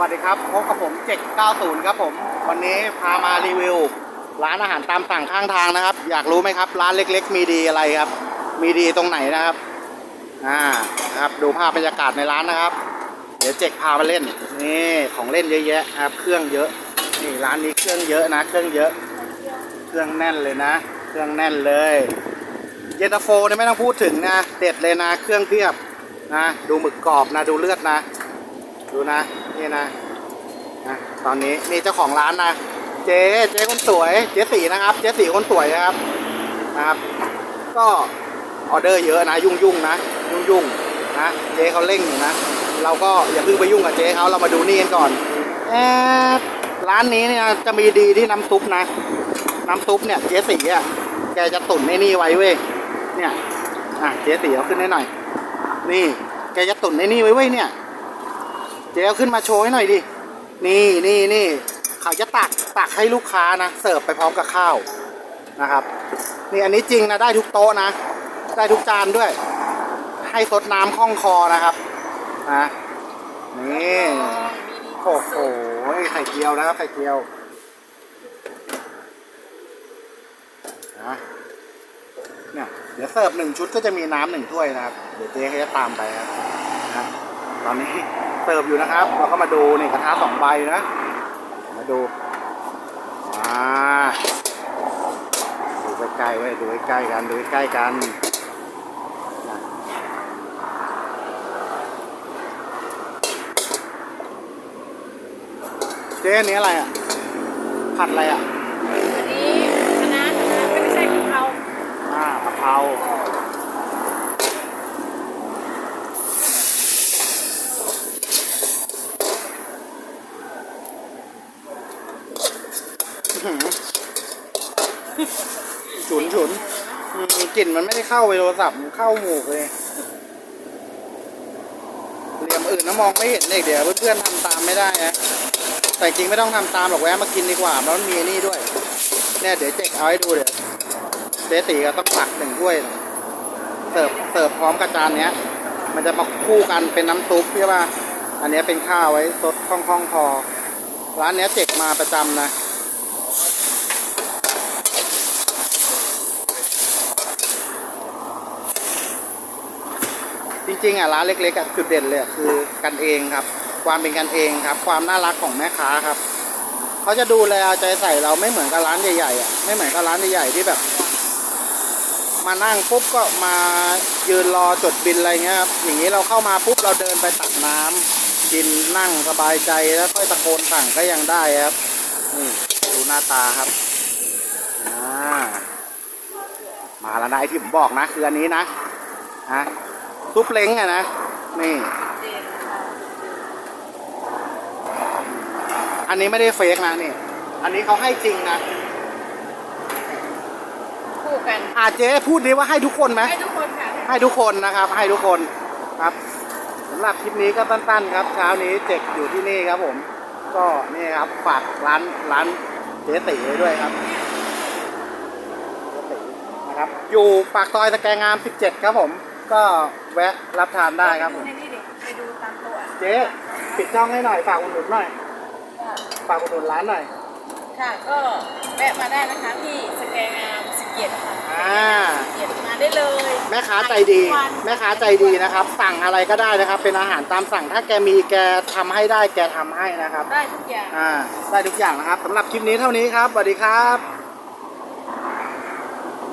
วัสดีครับพบกับผมเจ็ก90ครับผม วันนี้พามารีวิว ร้านอาหารตามสั่งข้างทางนะครับ อยากรู้ไหมครับ ร้านเล็ก ๆ มีดีอะไรครับ มีดีตรงไหนนะครับอ่านะครับดูภาพบรรยากาศในร้านนะครับ เดี๋ยวเจ็กพามาเล่นนี่ของเล่นเยอะแยะครับ เครื่องเยอะนี่ร้านนี้เครื่องเยอะนะ เครื่องเยอะ เครื่องแน่นเลยนะ เครื่องแน่นเลย เยนตาโฟเนี่ยไม่ต้องพูดถึงนะเด็ดเลยนะ เครื่องเพียบนะ ดูหมึกกรอบนะดูเลือดนะ ดูนะ นี่นะนะ ตอนนี้นี่เจ้าของร้านนะ เจ๊เจ๊คนสวย เจ๊สีนะครับ เจ๊สีคนสวยนะครับ นะครับ ก็ออเดอร์เยอะนะ ยุ่งยุ่งนะ ยุ่งยุ่งนะ เจ๊เขาเร่งอยู่นะ เราก็อย่าเพิ่งไปยุ่งกับเจ๊เขาเรามาดูนี่กันก่อนเอ๊ะร้านนี้เนี่ยจะมีดีที่น้ำซุปนะ น้ำซุปเนี่ยเจ๊สีอะ แกจะตุ๋นไอ้นี่ไว้เว้ย เนี่ย อะเจ๊สีเอาขึ้นห้หน่อย นี่ แกจะตุ๋นไอ้นี่ไว้เว้ยเนี่ย เจ๊เอาขึ้นมาโชว์ให้หน่อยดิ นี่นี่นี่เขาจะตักตักให้ลูกค้านะเสิร์ฟไปพร้อมกับข้าวนะครับ นี่อันนี้จริงนะได้ทุกโต๊ะนะ ได้ทุกจานด้วย ให้สดน้ำคล่องคอนะครับนะนี่โอ้โหไข่เจียวนะครับไข่เจียวนะเนี่ยเดี๋ยวเสิร์ฟหนึ่งชุดก็จะมีน้ำหนึ่งถ้วยนะครับ เดี๋ยวเจ๊เขาจะตามไปครับนะตอนนี้ เสิร์ฟอยู่นะครับ เราก็มาดูนี่กระทะสองใบนะ มาดูอ่าดูใกล้ๆไว้ดูใกล้ๆกันดูใกล้ๆกันเจ๊อันนี้อะไรอะ ผัดอะไรอะอันนี้คณะคณะไม่ใช่กะเพราอ่ากะเพราอื้อหือ ฉุนฉุนอืมกลิ่นมันไม่ได้เข้าไปโทรศัพท์มันเข้าหมูกเลยเหลี่ยมอื่นนะมองไม่เห็นเลยเดี๋ยวเพื่อนๆทำตามไม่ได้นะแต่จริงไม่ต้องทำตามหรอกแวะมากินดีกว่าเพราะมันมีนี่ด้วยเนี่ยเดี๋ยวเจ๊กเอาให้ดูเดี๋ยวเจ๊ตีก็ต้องตักหนึ่งถ้วยเสิร์ฟเสิร์ฟพร้อมกับจานเนี้ย มันจะมาคู่กันเป็นน้ำซุปใช่ป่ะอันเนี้ยเป็นข้าวไว้สดคล่องคล่องๆคอร้านเนี้ยเจ๊กมาประจำนะ จริงๆอะร้านเล็กๆอะจุดเด่นเลยคือกันเองครับ ความเป็นกันเองครับ ความน่ารักของแม่ค้าครับเขาจะดูแลเอาใจใส่เราไม่เหมือนกับร้านใหญ่ๆอะไม่เหมือนกับร้านใหญ่ๆที่แบบ มานั่งปุ๊บก็มายืนรอจดบินอะไรเงี้ยครับอย่างนี้เราเข้ามาปุ๊บเราเดินไปตักน้ำกินนั่งสบายใจแล้วค่อยตะโกนสั่งก็ยังได้ครับนี่ดูหน้าตาครับมาแล้วนะไอที่ผมบอกนะ คืออันนี้นะฮะ ซุปเล้งอะนะ นี่เด็ดค่ะอันนี้ไม่ได้เฟกนะนี่ อันนี้เขาให้จริงนะ คู่กันอาเจ๊พูดดิว่าให้ทุกคนไหม ให้ทุกคนค่ะ ให้ทุกคนนะครับ ให้ทุกคนครับสำหรับคลิปนี้ก็สั้นๆ ครับ เช้านี้เจ็กอยู่ที่นี่ครับผม ก็นี่ครับฝากร้านร้านเจ๊ตีไว้ด้วยครับเจ๊ตีนะครับ อยู่ปากซอยสแกงาม 17 ครับผม ก็แวะรับทานได้ครับผมในนี่เด็กไปดูตามตัวเจ๊ปิดช่องให้หน่อยฝากอุดหนุนหน่อยค่ะฝากอุดหนุนร้านหน่อยค่ะก็แวะมาได้นะคะที่สแกงามสิบเกียรติค่ะอ่าเกียรติมาได้เลย แม่ค้าใจดีทุกวันแม่ค้าใจดีนะครับ สั่งอะไรก็ได้นะครับ เป็นอาหารตามสั่งถ้าแกมีแกทำให้ได้แกทำให้นะครับ ได้ทุกอย่างอ่าได้ทุกอย่างนะครับสำหรับคลิปนี้เท่านี้ครับสวัสดีครับ